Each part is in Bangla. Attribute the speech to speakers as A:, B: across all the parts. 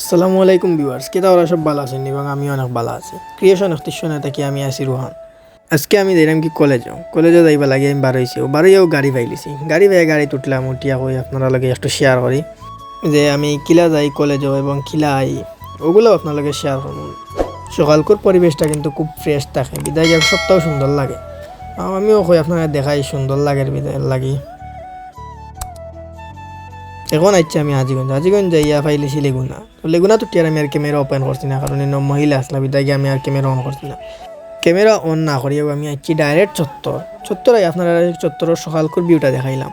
A: আসসালামু আলাইকুম ভিউয়ার্স, কেতা ওরা সব ভালো আছেন এবং আমি অনেক ভালো আছি। ক্রিয়েশন অস্তিশনে থাকি, আমি আছি রোহান। আজকে আমি দেখলাম কি কলেজও কলেজে যাইবা লাগে আমি বারোইছি, ও বারোইও গাড়ি পাইলিছি। গাড়ি পাই গাড়ি তুটলাম, উঠিয়া কই আপনারা লগে একটু শেয়ার করি। যে আমি কিলা যাই কলেজও এবং কিলা আই, ওগুলো আপনার শেয়ার করুন সকালকর পরিবেশটা কিন্তু খুব ফ্রেশ থাকে, বিদায় এক সপ্তাহ সুন্দর লাগে। আমিও কই আপনারা দেখাই সুন্দর লাগে বিদায় লাগি। এখন আইছি আমি আজিগঞ্জ আজিগঞ্জ যাইয়া পাইলিছি লেগুনা। লেগুনা তো টিয়ার আমি আর ক্যামেরা ওপেন করছি না, কারণ এনে মহিলা আসলা, বিদায় আমি আর ক্যামেরা অন করছি না। ক্যামেরা অন না করিয়াও আমি আইছি ডাইরেক্ট চত্বর। চত্বর আই আপনারা চত্বরের সকালকর ভিউটা দেখাইলাম।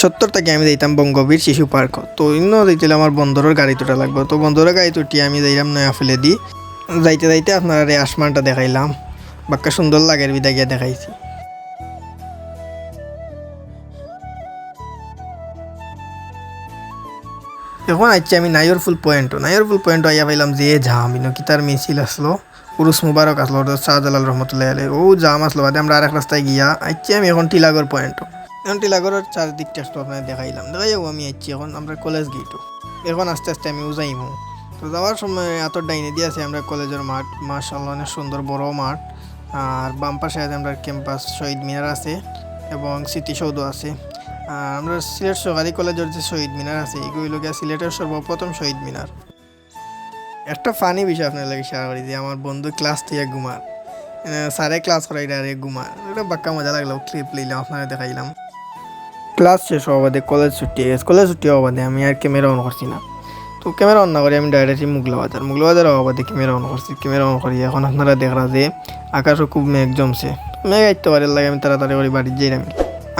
A: চত্বর থেকে আমি যাইতাম বঙ্গবীর শিশু পার্ক তো ইন্ন যাইতে আমার বন্দরের গাড়ি তোটা লাগবে। তো বন্দরের গাড়ি তুটি আমি যাইলাম নয়া ফেলে দি যাইতে যাইতে আপনারা আসমানটা দেখাইলাম। বাক্কা সুন্দর লাগের বিদায় গিয়া দেখাইছি। এখন আইছি আমি নাইর ফুল পয়েন্ট নাইর ফুল পয়েন্ট আইয়া পাইলাম যে জাম ইনো কিতার মিছিল আসলো পুরুষ মুবারক আসলো ওটা শাহজালাল রহমতুল্লাহ আলাই ও জাম আসলো বাদে আমরা আরেক রাস্তায় গিয়া আইছি আমি এখন টিলাগর পয়েন্ট এখন টিলাগরের চারদিকটা একটু আপনার দেখাইলাম দেখাইও আমি আইছি এখন আমরা কলেজ গেইটো এখন আস্তে আস্তে আমি উজাইমু তো যাওয়ার সময় এত ডাইনে দিয়ে আছে আমরা কলেজের মাঠ মার্শাল্লাহ অনেক সুন্দর বড় মাঠ আর বাম পাশে আছে আমরা ক্যাম্পাস শহীদ মিনার আছে এবং স্মৃতিসৌধ আছে আমরা সিলেট সরকারি কলেজের যে শহীদ মিনার আছে, এগুলো গিয়ে সিলেটের সর্বপ্রথম শহীদ মিনার। একটা ফানি বিষয় আপনার লাগে শেয়ার করি যে আমার বন্ধু ক্লাস থেকে ঘুমার স্যারে ক্লাস করাই আর ঘুমার এটা বাক্কা মজা লাগল ক্লিপ লইলাম আপনারা দেখাইলাম। ক্লাস শেষ হওয়া বাদে কলেজ ছুটি কলেজ ছুটি হওয়া বাদে আমি আর ক্যামেরা অন করছি না। তো ক্যামেরা অন না করে, আমি ডাইরেক্টলি মুগলা বাজার মুগলা বাজার হওয়া বাদে ক্যামেরা অন করছি। ক্যামেরা অন করি, এখন আপনারা দেখরা যে আকাশও খুব মেঘ জমছে। মেঘ আইতে পারে লাগে আমি তাড়াতাড়ি করে বাড়ি যাই আমি।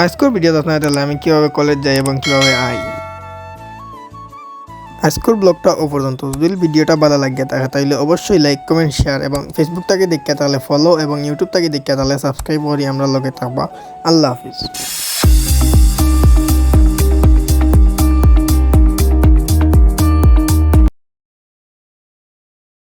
A: আজকের ভিডিওতে আপনারা তাহলে আমি কীভাবে কলেজ যাই এবং কীভাবে আই। আজকের ব্লগটা ও পর্যন্ত। যদি ভিডিওটা ভালো লাগে থাকে তাহলে অবশ্যই লাইক কমেন্ট শেয়ার এবং ফেসবুকটাকে দেখতে তাহলে ফলো এবং ইউটিউব থেকে দেখতে তাহলে সাবস্ক্রাইব করি। আমরা লগে থাকবা। আল্লাহ হাফিজ।